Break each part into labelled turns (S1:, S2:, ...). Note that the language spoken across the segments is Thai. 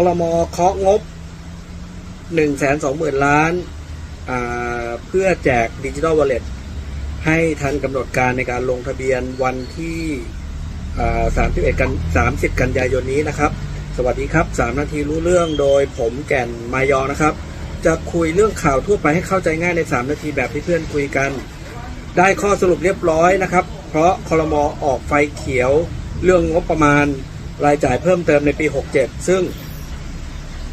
S1: คลมเคาะงบหนึ่งแสนสองหมื่นล้านเพื่อแจกดิจิ t a ลวอลเล็ตให้ทันกำหนดการในการลงทะเบียนวันที่สามสิบเอ็ดกันสามสิบกันยายนนี้นะครับ สวัสดีครับสามนาทีรู้เรื่องโดยผมแก่นมายอนะครับ จะคุยเรื่องข่าวทั่วไปให้เข้าใจง่ายใน 3 นาทีแบบที่เพื่อนคุยกัน ได้ข้อสรุปเรียบร้อยนะครับ เพราะคอรมอออกไฟเขียว เรื่องงบประมาณรายจ่ายเพิ่มเติมในปี 67 ซึ่ง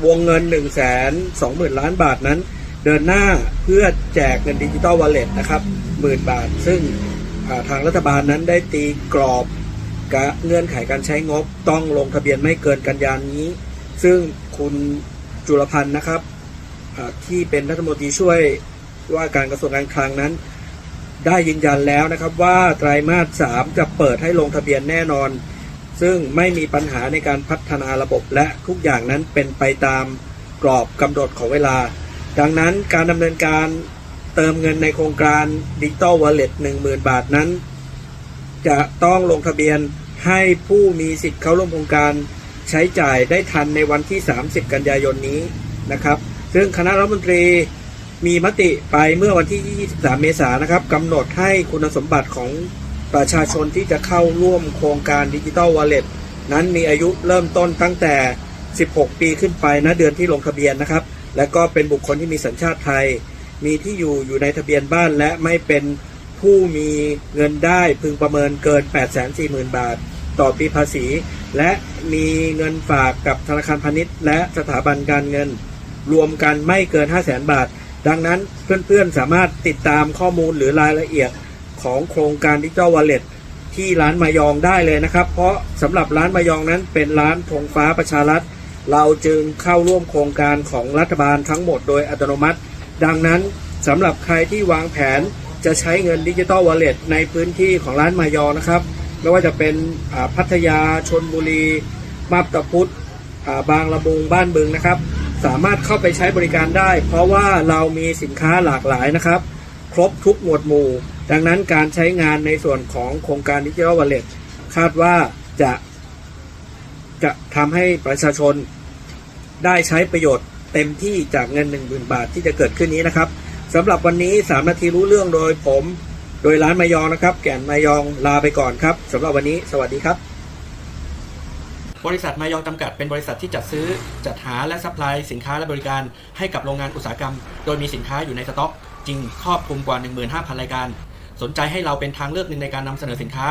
S1: วงเงิน 1 2 0 0 0 0 ล้านบาทนั้น เดินหน้าเพื่อแจกเงินดิจิตอลวอลเล็ตนะครับหมื่นบาท ซึ่งาทางรัฐบาลนั้นได้ตีกรอบกะเงื่อนไขการใช้งบต้องลงทะเบียนไม่เกินกันยานี้ ซึ่งคุณจุลพันธ์นะครับที่เป็นรัฐมนตรีช่วยว่าการกระทรวงการคลังนั้น ได้ยืนยันแล้วนะครับว่าไตรมาสสามจะเปิดให้ลงทะเบียนแน่นอน ซึ่งไม่มีปัญหาในการพัฒนาระบบและทุกอย่างนั้นเป็นไปตามกรอบกำหนดของเวลา ดังนั้นการดำเนินการเติมเงินในโครงการดิจิตอลวอลเล็ตหนึ่งหมื่นบาทนั้น จะต้องลงทะเบียนให้ผู้มีสิทธิ์เข้าร่วมโครงการใช้จ่ายได้ทันในวันที่ 30 กันยายนนี้นะครับ ซึ่งคณะรัฐมนตรีมีมติไปเมื่อวันที่ 23 เมษายนนะครับกำหนดให้คุณสมบัติของ ประชาชนที่จะเข้าร่วมโครงการดิจิ t a ลวอลเล็ตนั้นมีอายุเริ่มต้นตั้งแต่ 16 ปีขึ้นไปนะเดือนที่ลงทะเบียนนะครับ และก็เป็นบุคคลที่มีสัญชาติไทย มีที่อยู่อยู่ในทะเบียนบ้านและไม่เป็นผู้มีเงินได้พึงประเมินเกิน 840,000 บาท ต่อปีภาษี และมีเงินฝากกับธนาคารพาณิชย์ และสถาบันการเงิน รวมกันไม่เกิน 500,000 บาท ดังนั้นเพื่อนๆสามารถติดตามข้อมูลหรือรายละเอียด ของโครงการดิจิ t a ลวอลเล็ตที่ร้านมายองได้เลยนะครับ เพราะสำหรับร้านมายองนั้นเป็นร้านธงฟ้าประชารัฐ เราจึงเข้าร่วมโครงการของรัฐบาลทั้งหมดโดยอัตโนมัติ ดังนั้นสำหรับใครที่วางแผนจะใช้เงินดิจิ t a ลวอลเล็ตในพื้นที่ของร้านมายองนะครับ ไม่ว่าจะเป็นอ่าพัทยาชนบุรีมาบตาพุธอ่าบางละมุงบ้านบึงนะครับ สามารถเข้าไปใช้บริการได้ เพราะว่าเรามีสินค้าหลากหลายนะครับ ครบทุกหมวดหมู่ ดังนั้นการใช้งานในส่วนของโครงการดิจิทัลวอลเล็ตคาดว่าจะจะทำให้ประชาชนได้ใช้ประโยชน์เต็มที่จากเงิน 1 0,000 บาทที่จะเกิดขึ้นนี้นะครับสำหรับวันนี้ 3 นาทีรู้เรื่องโดยผม โดยร้านมายองนะครับ แก่นมายองลาไปก่อนครับสำหรับวันนี้ สวัสดีครับ บริษัทมายองจำกัดเป็นบริษัทที่จัดซื้อจัดหาและซัพพลายสินค้าและบริการให้กับโรงงานอุตสาหกรรม โดยมีสินค้าอยู่ในสต็อก จริงครอบคลุมกว่า 15,000 รายการ สนใจให้เราเป็นทางเลือกหนึ่งในการนำเสนอสินค้า